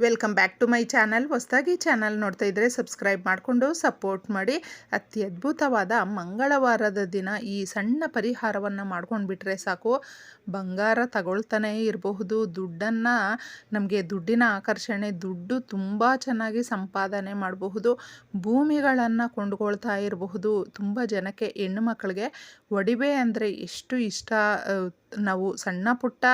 Welcome back to my channel ಹೊಸದಾಗಿ channel ನೋಡ್ತಾ ಇದ್ದರೆ ಸಬ್ಸ್ಕ್ರೈಬ್ ಮಾಡಿಕೊಂಡು ಸಪೋರ್ಟ್ ಮಾಡಿ. ಅತಿ ಅದ್ಭುತವಾದ ಮಂಗಳವಾರದ ದಿನ ಈ ಸಣ್ಣ ಪರಿಹಾರವನ್ನು ಮಾಡ್ಕೊಂಡು ಬಿಟ್ಟರೆ ಸಾಕು. ಬಂಗಾರ ತಗೊಳ್ತಾನೇ ಇರಬಹುದು. ದುಡ್ಡನ್ನು, ನಮಗೆ ದುಡ್ಡಿನ ಆಕರ್ಷಣೆ, ದುಡ್ಡು ತುಂಬ ಚೆನ್ನಾಗಿ ಸಂಪಾದನೆ ಮಾಡಬಹುದು. ಭೂಮಿಗಳನ್ನು ಕೊಂಡುಕೊಳ್ತಾ ಇರಬಹುದು. ತುಂಬ ಜನಕ್ಕೆ, ಹೆಣ್ಣು ಮಕ್ಕಳಿಗೆ ಒಡಿವೆ ಅಂದರೆ ಎಷ್ಟು ಇಷ್ಟ ನಾವು ಸಣ್ಣ ಪುಟ್ಟ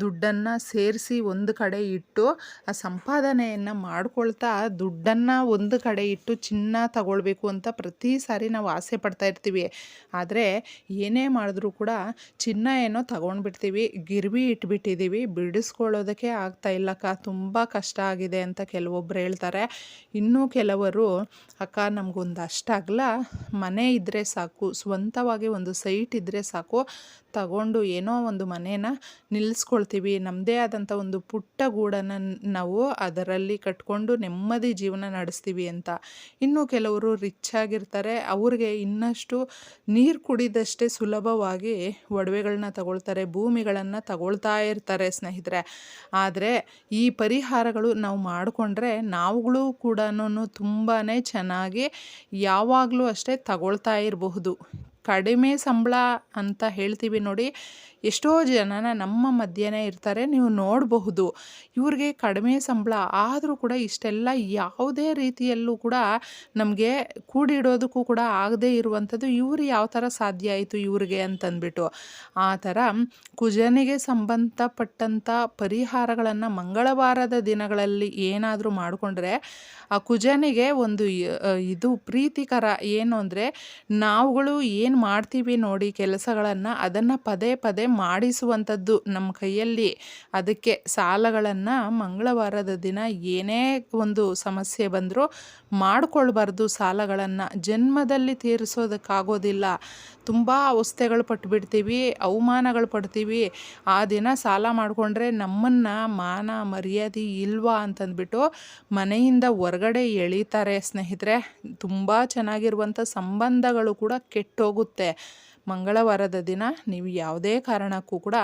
ದುಡ್ಡನ್ನು ಸೇರಿಸಿ ಒಂದು ಕಡೆ ಇಟ್ಟು ಆ ಸಂಪಾದನೆಯನ್ನು ಮಾಡ್ಕೊಳ್ತಾ ದುಡ್ಡನ್ನು ಒಂದು ಕಡೆ ಇಟ್ಟು ಚಿನ್ನ ತಗೊಳ್ಬೇಕು ಅಂತ ಪ್ರತಿ ಸಾರಿ ನಾವು ಆಸೆ ಪಡ್ತಾ ಇರ್ತೀವಿ. ಆದರೆ ಏನೇ ಮಾಡಿದ್ರೂ ಕೂಡ ಚಿನ್ನ ಏನೋ ತಗೊಂಡ್ಬಿಡ್ತೀವಿ ಗಿರ್ವಿ ಇಟ್ಬಿಟ್ಟಿದ್ದೀವಿ ಬಿಡಿಸ್ಕೊಳ್ಳೋದಕ್ಕೆ ಆಗ್ತಾ ಇಲ್ಲಕ್ಕ ತುಂಬ ಕಷ್ಟ ಆಗಿದೆ ಅಂತ ಕೆಲವೊಬ್ರು ಹೇಳ್ತಾರೆ. ಇನ್ನೂ ಕೆಲವರು, ಅಕ್ಕ ನಮಗೊಂದು ಅಷ್ಟಾಗಲ್ಲ ಮನೆ ಇದ್ದರೆ ಸಾಕು, ಸ್ವಂತವಾಗಿ ಒಂದು ಸೈಟ್ ಇದ್ದರೆ ಸಾಕು. ತಗೊಂಡು ಏನೋ ಒಂದು ಮನೇನ ನಿಲ್ಲಿಸ್ಕೊಳ್ತೀವಿ ನಮ್ಮದೇ ಆದಂಥ ಒಂದು ಪುಟ್ಟ ಗೂಡನ್ನು ನಾವು ಅದರಲ್ಲಿ ಕಟ್ಕೊಂಡು ನೆಮ್ಮದಿ ಜೀವನ ನಡೆಸ್ತೀವಿ ಅಂತ. ಇನ್ನು ಕೆಲವರು ರಿಚ್ ಆಗಿರ್ತಾರೆ. ಅವ್ರಿಗೆ ಇನ್ನಷ್ಟು ನೀರು ಕುಡಿದಷ್ಟೇ ಸುಲಭವಾಗಿ ಒಡವೆಗಳನ್ನ ತಗೊಳ್ತಾರೆ, ಭೂಮಿಗಳನ್ನು ತಗೊಳ್ತಾ ಇರ್ತಾರೆ ಸ್ನೇಹಿತರೆ. ಆದರೆ ಈ ಪರಿಹಾರಗಳು ನಾವು ಮಾಡಿಕೊಂಡ್ರೆ ನಾವುಗಳು ಕೂಡ ತುಂಬಾ ಚೆನ್ನಾಗಿ ಯಾವಾಗಲೂ ಅಷ್ಟೇ ತಗೊಳ್ತಾ ಇರಬಹುದು. ಕಡಿಮೆ ಸಂಬಳ ಅಂತ ಹೇಳ್ತೀವಿ ನೋಡಿ. ಎಷ್ಟೋ ಜನನ ನಮ್ಮ ಮಧ್ಯನೇ ಇರ್ತಾರೆ, ನೀವು ನೋಡಬಹುದು. ಇವ್ರಿಗೆ ಕಡಿಮೆ ಸಂಬಳ ಆದರೂ ಕೂಡ ಇಷ್ಟೆಲ್ಲ ಯಾವುದೇ ರೀತಿಯಲ್ಲೂ ಕೂಡ ನಮಗೆ ಕೂಡಿಡೋದಕ್ಕೂ ಕೂಡ ಆಗದೇ ಇರುವಂಥದ್ದು ಇವರು ಯಾವ ಥರ ಸಾಧ್ಯ ಆಯಿತು ಇವ್ರಿಗೆ ಅಂತಂದ್ಬಿಟ್ಟು. ಆ ಥರ ಕುಜನಿಗೆ ಸಂಬಂಧಪಟ್ಟಂಥ ಪರಿಹಾರಗಳನ್ನು ಮಂಗಳವಾರದ ದಿನಗಳಲ್ಲಿ ಏನಾದರೂ ಮಾಡಿಕೊಂಡ್ರೆ, ಆ ಕುಜನಿಗೆ ಒಂದು ಇದು ಪ್ರೀತಿಕರ ಏನು ಅಂದರೆ, ನಾವುಗಳು ಏನು ಮಾಡ್ತೀವಿ ನೋಡಿ ಕೆಲಸಗಳನ್ನು ಅದನ್ನು ಪದೇ ಪದೇ ಮಾಡಿಸುವಂಥದ್ದು ನಮ್ಮ ಕೈಯಲ್ಲಿ. ಅದಕ್ಕೆ ಸಾಲಗಳನ್ನು ಮಂಗಳವಾರದ ದಿನ ಏನೇ ಒಂದು ಸಮಸ್ಯೆ ಬಂದರೂ ಮಾಡಿಕೊಳ್ಬಾರ್ದು ಸಾಲಗಳನ್ನು. ಜನ್ಮದಲ್ಲಿ ತೀರಿಸೋದಕ್ಕಾಗೋದಿಲ್ಲ. ತುಂಬ ಅವಸ್ಥೆಗಳು ಪಟ್ಟುಬಿಡ್ತೀವಿ ಅವಮಾನಗಳು ಪಡ್ತೀವಿ. ಆ ದಿನ ಸಾಲ ಮಾಡಿಕೊಂಡ್ರೆ ನಮ್ಮನ್ನು ಮಾನ ಮರ್ಯಾದೆ ಇಲ್ವಾ ಅಂತಂದ್ಬಿಟ್ಟು ಮನೆಯಿಂದ ಹೊರಗಡೆ ಎಳೀತಾರೆ ಸ್ನೇಹಿತರೆ. ತುಂಬ ಚೆನ್ನಾಗಿರುವಂಥ ಸಂಬಂಧಗಳು ಕೂಡ ಕೆಟ್ಟೋಗುತ್ತೆ. ಮಂಗಳವಾರದ ದಿನ ನೀವು ಯಾವುದೇ ಕಾರಣಕ್ಕೂ ಕೂಡ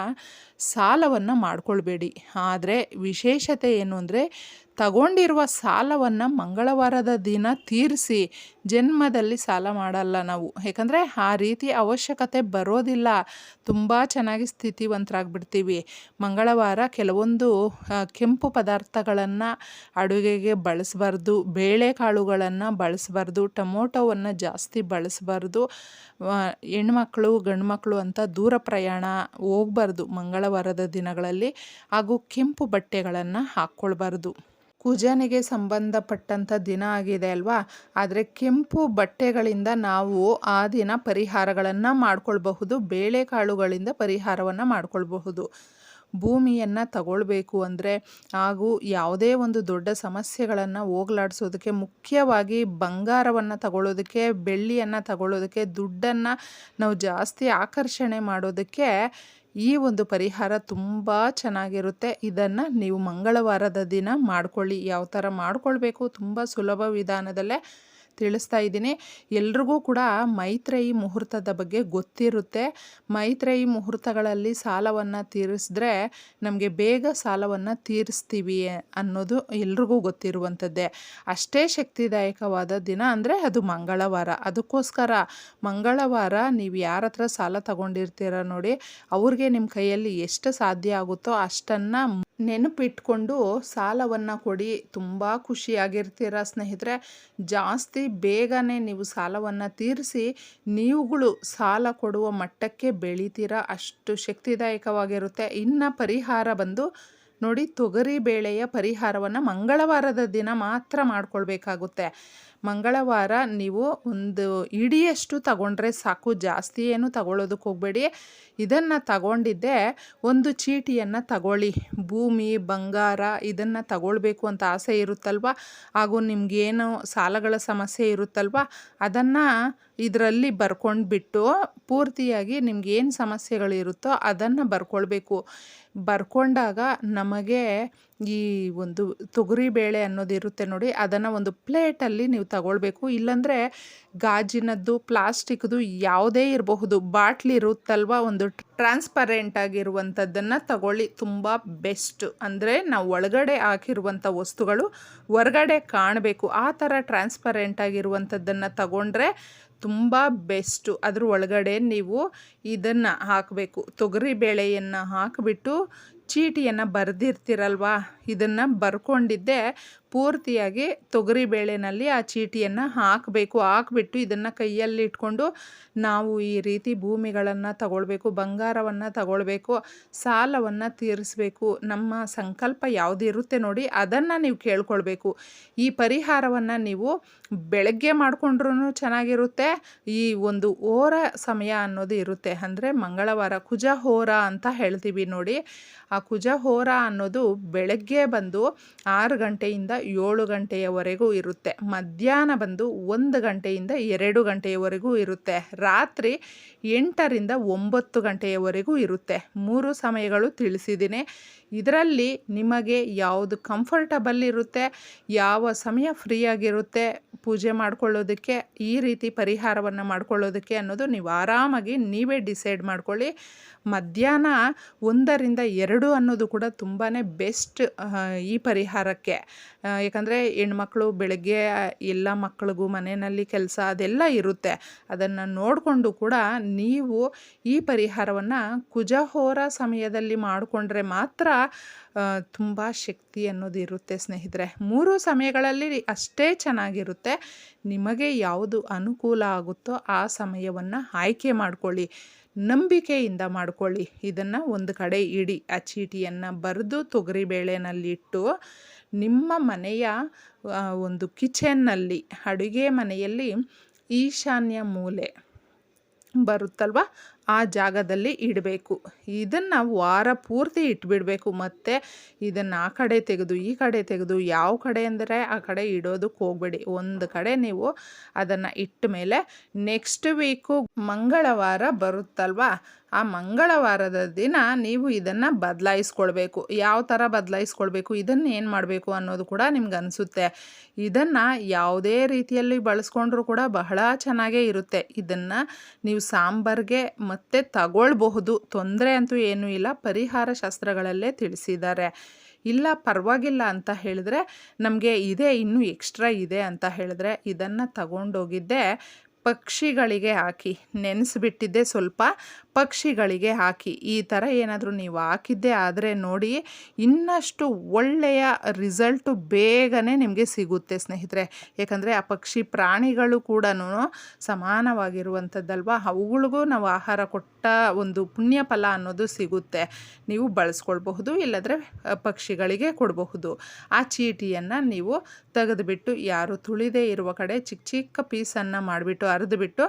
ಸಾಲವನ್ನು ಮಾಡಿಕೊಳ್ಬೇಡಿ. ಆದರೆ ವಿಶೇಷತೆ ಏನು ಅಂದರೆ ತಗೊಂಡಿರುವ ಸಾಲವನ್ನು ಮಂಗಳವಾರದ ದಿನ ತೀರಿಸಿ ಜನ್ಮದಲ್ಲಿ ಸಾಲ ಮಾಡಲ್ಲ ನಾವು. ಯಾಕಂದರೆ ಆ ರೀತಿ ಅವಶ್ಯಕತೆ ಬರೋದಿಲ್ಲ. ತುಂಬ ಚೆನ್ನಾಗಿ ಸ್ಥಿತಿವಂತರಾಗ್ಬಿಡ್ತೀವಿ. ಮಂಗಳವಾರ ಕೆಲವೊಂದು ಕೆಂಪು ಪದಾರ್ಥಗಳನ್ನು ಅಡುಗೆಗೆ ಬಳಸಬಾರ್ದು ಬೇಳೆಕಾಳುಗಳನ್ನು ಬಳಸಬಾರ್ದು, ಟೊಮೊಟೊವನ್ನು ಜಾಸ್ತಿ ಬಳಸಬಾರ್ದು ಹೆಣ್ಮಕ್ಳು, ಗಂಡ್ಮಕ್ಳು ಅಂತ ದೂರ ಪ್ರಯಾಣ ಹೋಗ್ಬಾರ್ದು ಮಂಗಳವಾರದ ದಿನಗಳಲ್ಲಿ. ಹಾಗೂ ಕೆಂಪು ಬಟ್ಟೆಗಳನ್ನು ಹಾಕ್ಕೊಳ್ಬಾರ್ದು. ಕುಜನಿಗೆ ಸಂಬಂಧಪಟ್ಟಂಥ ದಿನ ಆಗಿದೆ ಅಲ್ವಾ? ಆದರೆ ಕೆಂಪು ಬಟ್ಟೆಗಳಿಂದ ನಾವು ಆ ದಿನ ಪರಿಹಾರಗಳನ್ನು ಮಾಡಿಕೊಳ್ಬಹುದು, ಬೇಳೆಕಾಳುಗಳಿಂದ ಪರಿಹಾರವನ್ನು ಮಾಡಿಕೊಳ್ಬಹುದು. ಭೂಮಿಯನ್ನು ತಗೊಳ್ಬೇಕು ಅಂದರೆ ಹಾಗೂ ಯಾವುದೇ ಒಂದು ದೊಡ್ಡ ಸಮಸ್ಯೆಗಳನ್ನು ಹೋಗ್ಲಾಡಿಸೋದಕ್ಕೆ, ಮುಖ್ಯವಾಗಿ ಬಂಗಾರವನ್ನು ತಗೊಳ್ಳೋದಕ್ಕೆ, ಬೆಳ್ಳಿಯನ್ನು ತಗೊಳ್ಳೋದಕ್ಕೆ, ದುಡ್ಡನ್ನು ನಾವು ಜಾಸ್ತಿ ಆಕರ್ಷಣೆ ಮಾಡೋದಕ್ಕೆ ಈ ಒಂದು ಪರಿಹಾರ ತುಂಬ ಚೆನ್ನಾಗಿರುತ್ತೆ. ಇದನ್ನು ನೀವು ಮಂಗಳವಾರದ ದಿನ ಮಾಡ್ಕೊಳ್ಳಿ. ಯಾವ ಥರ ಮಾಡ್ಕೊಳ್ಬೇಕು? ತುಂಬ ಸುಲಭ ವಿಧಾನದಲ್ಲೇ ತಿಳಿಸ್ತಾ ಇದ್ದೀನಿ. ಎಲ್ರಿಗೂ ಕೂಡ ಮೈತ್ರೇಯಿ ಮುಹೂರ್ತದ ಬಗ್ಗೆ ಗೊತ್ತಿರುತ್ತೆ. ಮೈತ್ರೇಯಿ ಮುಹೂರ್ತಗಳಲ್ಲಿ ಸಾಲವನ್ನು ತೀರಿಸಿದ್ರೆ ನಮಗೆ ಬೇಗ ಸಾಲವನ್ನು ತೀರಿಸ್ತೀವಿ ಅನ್ನೋದು ಎಲ್ರಿಗೂ ಗೊತ್ತಿರುವಂಥದ್ದೇ. ಅಷ್ಟೇ ಶಕ್ತಿದಾಯಕವಾದ ದಿನ ಅಂದರೆ ಅದು ಮಂಗಳವಾರ. ಅದಕ್ಕೋಸ್ಕರ ಮಂಗಳವಾರ ನೀವು ಯಾರ ಹತ್ರ ಸಾಲ ತಗೊಂಡಿರ್ತೀರ ನೋಡಿ, ಅವ್ರಿಗೆ ನಿಮ್ಮ ಕೈಯಲ್ಲಿ ಎಷ್ಟು ಸಾಧ್ಯ ಆಗುತ್ತೋ ಅಷ್ಟನ್ನು ನೆನಪಿಟ್ಕೊಂಡು ಸಾಲವನ್ನು ಕೊಡಿ. ತುಂಬ ಖುಷಿಯಾಗಿರ್ತೀರ ಸ್ನೇಹಿತರೆ. ಜಾಸ್ತಿ ಬೇಗನೆ ನೀವು ಸಾಲವನ್ನು ತೀರಿಸಿ ನೀವುಗಳು ಸಾಲ ಕೊಡುವ ಮಟ್ಟಕ್ಕೆ ಬೆಳೀತೀರ ಅಷ್ಟು ಶಕ್ತಿದಾಯಕವಾಗಿರುತ್ತೆ. ಇನ್ನು ಪರಿಹಾರ ಬಂದು ನೋಡಿ ತೊಗರಿ ಬೇಳೆಯ ಪರಿಹಾರವನ್ನು ಮಂಗಳವಾರದ ದಿನ ಮಾತ್ರ ಮಾಡ್ಕೊಳ್ಬೇಕಾಗುತ್ತೆ. ಮಂಗಳವಾರ ನೀವು ಒಂದು ಇಡಿಯಷ್ಟು ತಗೊಂಡ್ರೆ ಸಾಕು. ಜಾಸ್ತಿ ಏನು ತಗೊಳ್ಳೋದಕ್ಕೆ ಹೋಗಬೇಡಿ. ಇದನ್ನು ತಗೊಂಡಿದ್ದೆ ಒಂದು ಚೀಟಿಯನ್ನು ತಗೊಳ್ಳಿ. ಭೂಮಿ, ಬಂಗಾರ ಇದನ್ನು ತಗೊಳ್ಬೇಕು ಅಂತ ಆಸೆ ಇರುತ್ತಲ್ವ? ಹಾಗೂ ನಿಮಗೇನು ಸಾಲಗಳ ಸಮಸ್ಯೆ ಇರುತ್ತಲ್ವ? ಅದನ್ನು ಇದರಲ್ಲಿ ಬರ್ಕೊಂಡು ಬಿಟ್ಟು ಪೂರ್ತಿಯಾಗಿ ನಿಮ್ಗೇನು ಸಮಸ್ಯೆಗಳಿರುತ್ತೋ ಅದನ್ನು ಬರ್ಕೊಳ್ಬೇಕು. ಬರ್ಕೊಂಡಾಗ ನಮಗೆ ಈ ಒಂದು ತೊಗರಿಬೇಳೆ ಅನ್ನೋದು ಇರುತ್ತೆ ನೋಡಿ, ಅದನ್ನು ಒಂದು ಪ್ಲೇಟಲ್ಲಿ ನೀವು ತಗೊಳ್ಬೇಕು. ಇಲ್ಲಾಂದರೆ ಗಾಜಿನದ್ದು, ಪ್ಲಾಸ್ಟಿಕ್ದು ಯಾವುದೇ ಇರಬಹುದು, ಬಾಟ್ಲಿ ಇರುತ್ತಲ್ವ, ಒಂದು ಟ್ರಾನ್ಸ್ಪರೆಂಟ್ ಆಗಿರುವಂಥದ್ದನ್ನು ತಗೊಳ್ಳಿ. ತುಂಬ ಬೆಸ್ಟ್ ಅಂದರೆ ನಾವು ಒಳಗಡೆ ಹಾಕಿರುವಂಥ ವಸ್ತುಗಳು ಹೊರಗಡೆ ಕಾಣಬೇಕು. ಆ ಥರ ಟ್ರಾನ್ಸ್ಪರೆಂಟ್ ಆಗಿರುವಂಥದ್ದನ್ನು ತಗೊಂಡ್ರೆ ತುಂಬ ಬೆಸ್ಟು ಅದ್ರ ಒಳಗಡೆ ನೀವು ಇದನ್ನು ಹಾಕಬೇಕು. ತೊಗರಿ ಬೇಳೆಯನ್ನು ಹಾಕಿಬಿಟ್ಟು ಚೀಟಿಯನ್ನು ಬರೆದಿರ್ತೀರಲ್ವಾ? ಇದನ್ನು ಬರ್ಕೊಂಡಿದ್ದೆ ಪೂರ್ತಿಯಾಗಿ ತೊಗರಿ ಬೇಳೆನಲ್ಲಿ ಆ ಚೀಟಿಯನ್ನು ಹಾಕಬೇಕು. ಹಾಕ್ಬಿಟ್ಟು ಇದನ್ನು ಕೈಯಲ್ಲಿ ಇಟ್ಕೊಂಡು ನಾವು ಈ ರೀತಿ ಭೂಮಿಗಳನ್ನು ತಗೊಳ್ಬೇಕು, ಬಂಗಾರವನ್ನು ತಗೊಳ್ಬೇಕು, ಸಾಲವನ್ನು ತೀರಿಸಬೇಕು. ನಮ್ಮ ಸಂಕಲ್ಪ ಯಾವುದಿರುತ್ತೆ ನೋಡಿ, ಅದನ್ನು ನೀವು ಕೇಳ್ಕೊಳ್ಬೇಕು. ಈ ಪರಿಹಾರವನ್ನು ನೀವು ಬೆಳಗ್ಗೆ ಮಾಡಿಕೊಂಡ್ರೂ ಚೆನ್ನಾಗಿರುತ್ತೆ, ಈ ಒಂದು ಓರ ಸಮಯ ಅನ್ನೋದು ಇರುತ್ತೆ. ಅಂದರೆ ಮಂಗಳವಾರ ಕುಜ ಹೋರ ಅಂತ ಹೇಳ್ತೀವಿ ನೋಡಿ. ಕುಜ ಹೋರ ಅನ್ನೋದು ಬೆಳಗ್ಗೆ ಬಂದು ಆರು ಗಂಟೆಯಿಂದ ಏಳು ಗಂಟೆಯವರೆಗೂ ಇರುತ್ತೆ. ಮಧ್ಯಾಹ್ನ ಬಂದು ಒಂದು ಗಂಟೆಯಿಂದ ಎರಡು ಗಂಟೆಯವರೆಗೂ ಇರುತ್ತೆ. ರಾತ್ರಿ ಎಂಟರಿಂದ ಒಂಬತ್ತು ಗಂಟೆಯವರೆಗೂ ಇರುತ್ತೆ. ಮೂರು ಸಮಯಗಳು ತಿಳಿಸಿದ್ದೀನಿ. ಇದರಲ್ಲಿ ನಿಮಗೆ ಯಾವುದು ಕಂಫರ್ಟಬಲ್ ಇರುತ್ತೆ, ಯಾವ ಸಮಯ ಫ್ರೀಯಾಗಿರುತ್ತೆ, ಪೂಜೆ ಮಾಡ್ಕೊಳ್ಳೋದಕ್ಕೆ, ಈ ರೀತಿ ಪರಿಹಾರವನ್ನು ಮಾಡ್ಕೊಳ್ಳೋದಕ್ಕೆ ಅನ್ನೋದು ನೀವು ಆರಾಮಾಗಿ ನೀವೇ ಡಿಸೈಡ್ ಮಾಡ್ಕೊಳ್ಳಿ. ಮಧ್ಯಾಹ್ನ ಒಂದರಿಂದ ಎರಡು ಅನ್ನೋದು ಕೂಡ ತುಂಬಾ ಬೆಸ್ಟ್ ಈ ಪರಿಹಾರಕ್ಕೆ. ಯಾಕಂದರೆ ಹೆಣ್ಮಕ್ಳು ಬೆಳಗ್ಗೆ, ಎಲ್ಲ ಮಕ್ಳಿಗೂ ಮನೆಯಲ್ಲಿ ಕೆಲಸ ಅದೆಲ್ಲ ಇರುತ್ತೆ. ಅದನ್ನು ನೋಡಿಕೊಂಡು ಕೂಡ ನೀವು ಈ ಪರಿಹಾರವನ್ನು ಕುಜಹೋರ ಸಮಯದಲ್ಲಿ ಮಾಡಿಕೊಂಡ್ರೆ ಮಾತ್ರ ತುಂಬ ಶಕ್ತಿ ಅನ್ನೋದು ಇರುತ್ತೆ ಸ್ನೇಹಿತರೆ. ಮೂರು ಸಮಯಗಳಲ್ಲಿ ಅಷ್ಟೇ ಚೆನ್ನಾಗಿರುತ್ತೆ. ನಿಮಗೆ ಯಾವುದು ಅನುಕೂಲ ಆಗುತ್ತೋ ಆ ಸಮಯವನ್ನು ಆಯ್ಕೆ ಮಾಡ್ಕೊಳ್ಳಿ. ನಂಬಿಕೆಯಿಂದ ಮಾಡ್ಕೊಳ್ಳಿ. ಇದನ್ನು ಒಂದು ಕಡೆ ಇಡಿ. ಆ ಚೀಟಿಯನ್ನು ಬರೆದು ತೊಗರಿಬೇಳೆನಲ್ಲಿಟ್ಟು ನಿಮ್ಮ ಮನೆಯ ಒಂದು ಕಿಚನ್ನಲ್ಲಿ, ಅಡುಗೆ ಮನೆಯಲ್ಲಿ ಈಶಾನ್ಯ ಮೂಲೆ ಬರುತ್ತಲ್ವ? ಆ ಜಾಗದಲ್ಲಿ ಇಡಬೇಕು. ಇದನ್ನು ವಾರ ಪೂರ್ತಿ ಇಟ್ಬಿಡಬೇಕು. ಮತ್ತು ಇದನ್ನು ಆ ಕಡೆ ತೆಗೆದು, ಈ ಕಡೆ ತೆಗೆದು, ಯಾವ ಕಡೆ ಅಂದರೆ ಆ ಕಡೆ ಇಡೋದಕ್ಕೆ ಹೋಗಬೇಡಿ. ಒಂದು ಕಡೆ ನೀವು ಅದನ್ನು ಇಟ್ಟ ಮೇಲೆ ನೆಕ್ಸ್ಟ್ ವೀಕು ಮಂಗಳವಾರ ಬರುತ್ತಲ್ವ? ಆ ಮಂಗಳವಾರದ ದಿನ ನೀವು ಇದನ್ನು ಬದಲಾಯಿಸ್ಕೊಳ್ಬೇಕು. ಯಾವ ಥರ ಬದಲಾಯಿಸ್ಕೊಳ್ಬೇಕು? ಇದನ್ನು ಏನು ಮಾಡಬೇಕು ಅನ್ನೋದು ಕೂಡ ನಿಮ್ಗೆ ಅನಿಸುತ್ತೆ. ಇದನ್ನು ಯಾವುದೇ ರೀತಿಯಲ್ಲಿ ಬಳಸ್ಕೊಂಡ್ರೂ ಕೂಡ ಬಹಳ ಚೆನ್ನಾಗೇ ಇರುತ್ತೆ. ಇದನ್ನು ನೀವು ಸಾಂಬಾರ್ಗೆ ಮತ್ತು ತಗೊಳ್ಬಹುದು. ತೊಂದರೆ ಅಂತೂ ಏನೂ ಇಲ್ಲ. ಪರಿಹಾರ ಶಾಸ್ತ್ರಗಳಲ್ಲೇ ತಿಳಿಸಿದ್ದಾರೆ. ಇಲ್ಲ, ಪರವಾಗಿಲ್ಲ ಅಂತ ಹೇಳಿದ್ರೆ ನಮಗೆ ಇದೆ, ಇನ್ನೂ ಎಕ್ಸ್ಟ್ರಾ ಇದೆ ಅಂತ ಹೇಳಿದ್ರೆ ಇದನ್ನು ತಗೊಂಡೋಗಿದ್ದೆ ಪಕ್ಷಿಗಳಿಗೆ ಹಾಕಿ. ನೆನೆಸಿಬಿಟ್ಟಿದ್ದೆ ಸ್ವಲ್ಪ ಪಕ್ಷಿಗಳಿಗೆ ಹಾಕಿ. ಈ ಥರ ಏನಾದರೂ ನೀವು ಹಾಕಿದ್ದೆ ಆದರೆ ನೋಡಿ, ಇನ್ನಷ್ಟು ಒಳ್ಳೆಯ ರಿಸಲ್ಟು ಬೇಗನೆ ನಿಮಗೆ ಸಿಗುತ್ತೆ ಸ್ನೇಹಿತರೆ. ಯಾಕಂದರೆ ಆ ಪಕ್ಷಿ ಪ್ರಾಣಿಗಳು ಕೂಡ ಸಮಾನವಾಗಿರುವಂಥದ್ದಲ್ವ? ಅವುಗಳಿಗೂ ನಾವು ಆಹಾರ ಕೊಟ್ಟ ಒಂದು ಪುಣ್ಯ ಫಲ ಅನ್ನೋದು ಸಿಗುತ್ತೆ. ನೀವು ಬಳಸ್ಕೊಳ್ಬಹುದು, ಇಲ್ಲದ್ರೆ ಪಕ್ಷಿಗಳಿಗೆ ಕೊಡಬಹುದು. ಆ ಚೀಟಿಯನ್ನು ನೀವು ತೆಗೆದುಬಿಟ್ಟು ಯಾರು ತುಳಿದೇ ಇರುವ ಕಡೆ ಚಿಕ್ಕ ಚಿಕ್ಕ ಪೀಸನ್ನು ಮಾಡಿಬಿಟ್ಟು ಅರಿದುಬಿಟ್ಟು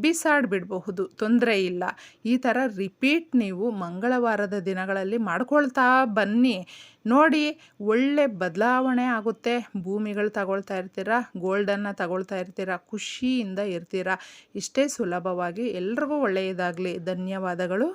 ಬಿಸಾಡಿಬಿಡಬಹುದು ತೊಂದರೆ ಇಲ್ಲ ಈ ಥರ ರಿಪೀಟ್ ನೀವು ಮಂಗಳವಾರದ ದಿನಗಳಲ್ಲಿ ಮಾಡ್ಕೊಳ್ತಾ ಬನ್ನಿ. ನೋಡಿ, ಒಳ್ಳೆ ಬದಲಾವಣೆ ಆಗುತ್ತೆ. ಭೂಮಿಗಳು ತಗೊಳ್ತಾ ಇರ್ತೀರ, ಗೋಲ್ಡನ್ನು ತಗೊಳ್ತಾ ಇರ್ತೀರ, ಖುಷಿಯಿಂದ ಇರ್ತೀರ. ಇಷ್ಟೇ ಸುಲಭವಾಗಿ ಎಲ್ರಿಗೂ ಒಳ್ಳೆಯದಾಗಲಿ. ಧನ್ಯವಾದಗಳು.